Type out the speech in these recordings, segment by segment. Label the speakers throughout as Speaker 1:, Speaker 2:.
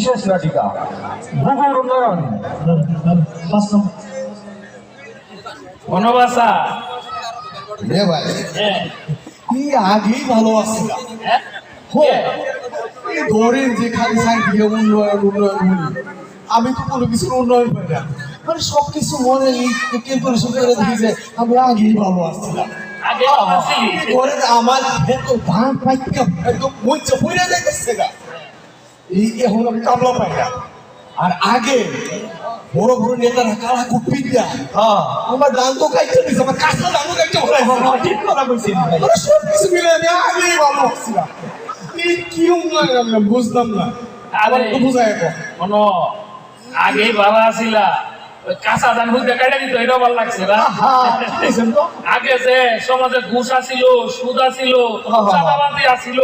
Speaker 1: বিশেষ নাটিকা ভূগোল উন্নয়ন
Speaker 2: পাঁচ
Speaker 3: রে ভাই আগেই ভালো আসছিল হো এই ধরেন যে খালি সাইড দিয়ে উন্নয়ন উন্নয়ন। আমি তো কোনো কিছুর উন্নয়ন পাই না। মানে সব কিছু মনে করে দেখি যে আমি আগেই ভালো আসছিলাম আমার ধান পাইকা একদম মঞ্চে পড়ে যাইতেছে এই এখন আমি কামলা পাই না আর আগে বড় বড় নেতারা কালা কুপি দিয়া
Speaker 1: হ্যাঁ।
Speaker 3: আমার তো খাইতে দিছে আমার কাঁচা খাইতে হলাই
Speaker 1: ঠিক কথা ভাই।
Speaker 3: মানে সব কিছু মিলে আমি আগেই ভালো এই কি উন্নয়ন আমি বুঝলাম না। আবার তো বুঝাই
Speaker 4: মনো আগে ভালো আসিলা ওই কাঁচা ধান হুইতে কাটে দিত এটাও ভালো লাগছে না। আগে যে সমাজে ঘুষ আসিল সুদ আসিল
Speaker 3: হ্যাঁ, হ্যাঁ।
Speaker 4: চাঁদাবাজি আসিল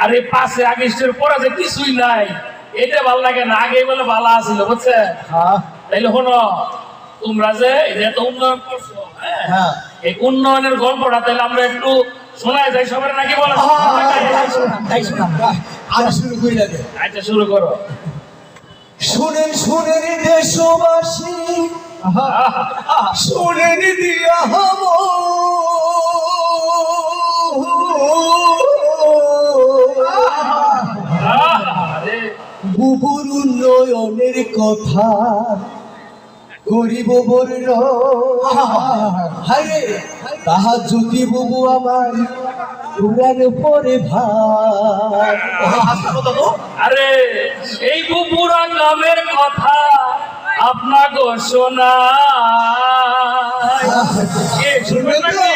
Speaker 4: আর এই পাশে আগস্টের পরে যে কিছুই নাই এটা ভালো লাগে না। আগে বলে ভালো আসিল বুঝছে?
Speaker 1: হ্যাঁ।
Speaker 4: তাইলে শোনো তোমরা যে এত উন্নয়ন করছ হ্যাঁ?
Speaker 1: হ্যাঁ।
Speaker 4: এই উন্নয়নের গল্পটা তাহলে আমরা একটু শোনায় যাই সবার নাকি বলো?
Speaker 3: আমি শুরু করি
Speaker 4: আচ্ছা শুরু করো।
Speaker 3: শুনেন শুনেন দেশবাসী। শুনেন দিয়া হম উন্নয়নের কথা গরিব বর্ণ। হারে তাহা যদি বুবু আমার পরে ভাই
Speaker 4: আরে এই বুপুরা গ্রামের কথা আপনাকে শোনা শুনবেন নাকি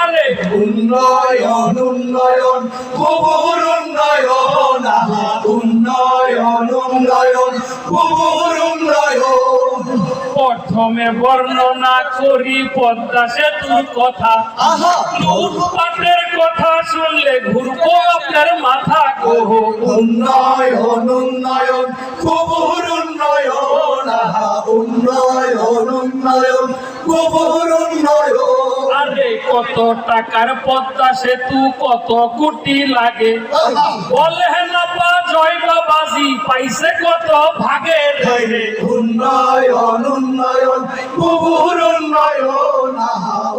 Speaker 4: আরে
Speaker 3: উন্নয়ন উন্নয়ন গোবর উন্নয়ন উন্নয়ন উন্নয়ন
Speaker 4: প্রথমে বর্ণনা করি পদ্মা সেতুর কথা।
Speaker 3: আহা!
Speaker 4: কথা শুনলে ঘুরবো আপনার মাথা গো
Speaker 3: উন্নয়ন উন্নয়ন গোবর উন্নয়ন আহা, উন্নয়ন উন্নয়ন গোবর উন্নয়ন।
Speaker 4: আরে কত টাকার পদ্মা সেতু কত কোটি লাগে। বলে না পাইছে কত ভাগের
Speaker 3: রে উন্নয়ন উন্নয়ন গোবর উন্নয়ন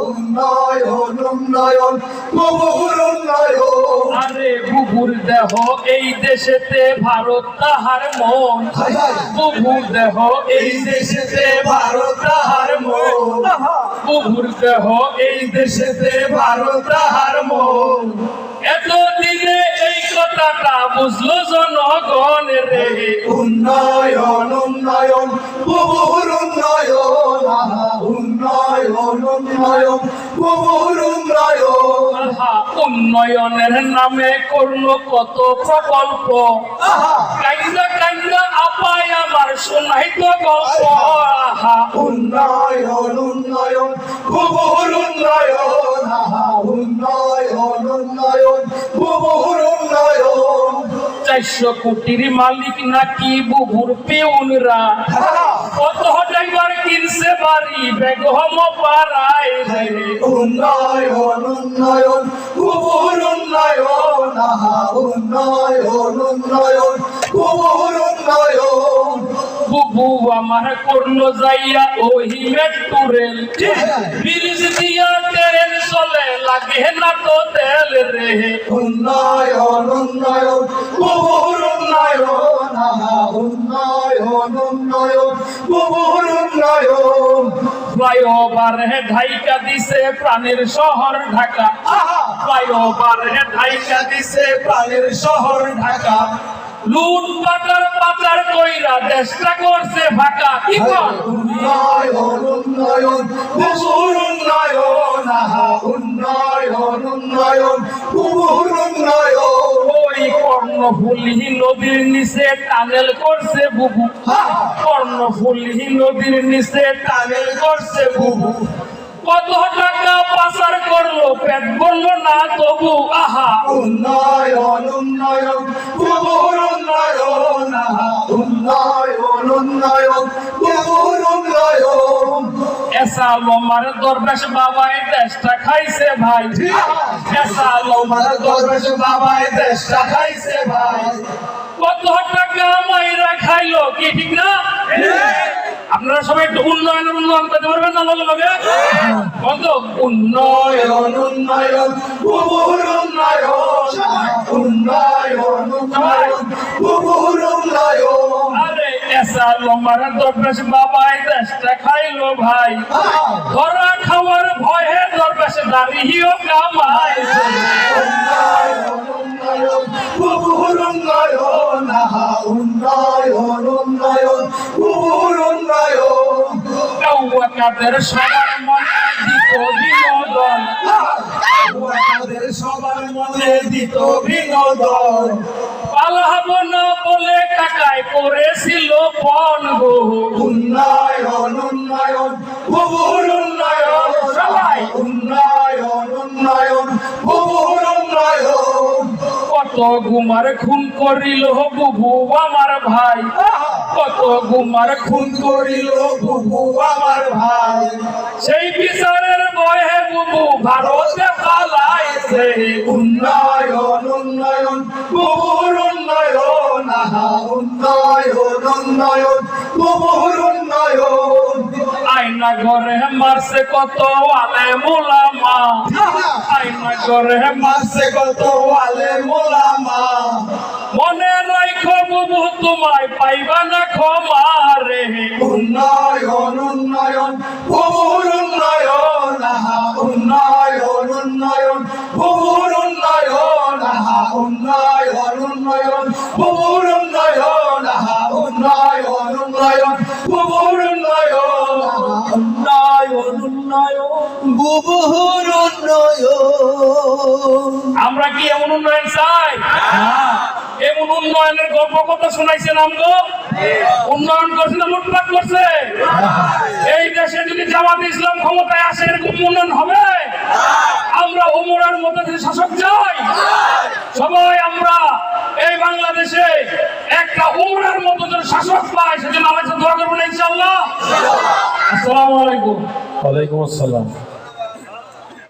Speaker 3: উন্নয়ন উন্নয়ন গোবর উন্নয়ন।
Speaker 4: আরে বুবুর দেহ এই দেশেতে ভারত তাহার মন। বুবুর দেহ এই
Speaker 3: দেশেতে ভারত তাহার মন।
Speaker 4: বুবুর দেহ এই
Speaker 3: দেশেতে ভারত তাহার মন।
Speaker 4: এত কথাটা বুঝলো জনগণ রে।
Speaker 3: উন্নয়ন উন্নয়ন গোবর উন্নয়ন উন্নয়ন উন্নয়ন গোবর উন্নয়ন।
Speaker 4: উন্নয়নের নামে করল কত প্রকল্প। কাইন্দা কাইন্দা আপায় আমার শোনাই তো গল্প। আহা।
Speaker 3: উন্নয়ন উন্নয়ন গোবর উন্নয়ন আহা, উন্নয়ন উন্নয়ন উন্নয়ন
Speaker 4: চারশো কোটির মালিক নাকি বুবুর পেউনরা? কত ড্রাইভার কিনছে বাড়ি বেগম পাড়ায় রে।
Speaker 3: উন্নয়ন উন্নয়ন গোবর উন্নয়ন উন্নয়ন উন্নয়ন গোবর উন্নয়ন।
Speaker 4: বুবু আমার করল যাইয়া ওই মেট্রো রেল। ব্রিজ দিয়া ট্রেন চলে লাগে না তো তেল রে।
Speaker 3: উন্নয়ন
Speaker 4: ফ্লাইওভার ঢাইকা দিছে প্রাণের শহর ঢাকা। ফ্লাইওভার ঢাইকা দিছে
Speaker 3: প্রাণের শহর ঢাকা।
Speaker 4: লুট পাটার পাচার কইরা দেশটা করছে ফাঁকা। কি
Speaker 3: উন্নয়ন উন্নয়ন গোবর উন্নয়ন আহা, উন্নয়ন উন্নয়ন গোবর উন্নয়ন।
Speaker 4: কর্ণফুলি নদীর নিচে টানেল করছে বুবু। কর্ণফুলি নদীর নিচে টানেল করছে বুবু। কত টাকা পাচার করল পেট বলল না তবু আহা।
Speaker 3: উন্নয়ন উন্নয়ন গোবর উন্নয়ন আহা, উন্নয়ন উন্নয়ন।
Speaker 4: দরবেশ বাবাই দেশটা খাইছে ভাই।
Speaker 3: দরবেশ বাবাই দেশটা খাইছে ভাই।
Speaker 4: কত কত টাকা মাইরা খাইলো কি ঠিক না? আপনারা সবাই একটু উন্নয়নের উন্নয়ন করতে পারবেন না লগে লগে কত উন্নয়ন
Speaker 3: উন্নয়ন উন্নয়ন। উন্নয়ন উন্নয়ন উন্নয়ন।
Speaker 4: আরে। এসা লম্বার দরবেশ বাবাই দেশটা খাইলো ভাই। ধরা খাওয়ার ভয়ে দরবেশে দাঁড়িয়েও কামাই। কাদের সবার মনে দিত বিনোদন।
Speaker 3: আমাদের সবার মনে দিত বিনোদন।
Speaker 4: পালাবো না বলে কাকায় করেছিল পণ গো।
Speaker 3: উন্নয়ন উন্নয়ন বুবুর উন্নয়ন
Speaker 4: সবাই।
Speaker 3: উন্নয়ন উন্নয়ন বুবুর উন্নয়ন।
Speaker 4: কত গুমার খুন করিল বুবু আমার ভাই। কত গুমার খুন
Speaker 3: করিল বুবু আমার ভাই।
Speaker 4: সেই বিচারের বয়ে বুবু ভারতে পালাইছে।
Speaker 3: উন্নয়ন উন্নয়ন বুবুর
Speaker 4: আয়না ঘরে মারছে কত আলে মোলামা। আয়না ঘরে
Speaker 3: মাসে কত আলে মোলামা।
Speaker 4: মনে রাখো বুবু তোমায় পাইবা না ক্ষমা রে।
Speaker 3: উন্নয়ন উন্নয়ন বুবুর উন্নয়ন আহা উন্নয়ন উন্নয়ন বুবুর উন্নয়ন আহা উন্নয়ন উন্নয়ন। বুবুর উন্নয়ন।
Speaker 4: আমরা কি এমন উন্নয়ন চাই? এমন উন্নয়নের গল্প কথা শোনাইছেন আমগো? উন্নয়ন করছে না লুটপাট করছে? এই দেশে যদি জামাত ইসলাম ক্ষমতায় আসে এরকম উন্নয়ন হবে? আমরা উমরার মতো যদি শাসক চাই? সবাই আমরা এই বাংলাদেশে একটা উমরার মতো যদি শাসক পাই সেজন্য সাথে দোয়া করবেন ইনশাআল্লাহ। আসসালামু আলাইকুম।
Speaker 1: ওয়ালাইকুম আসসালাম।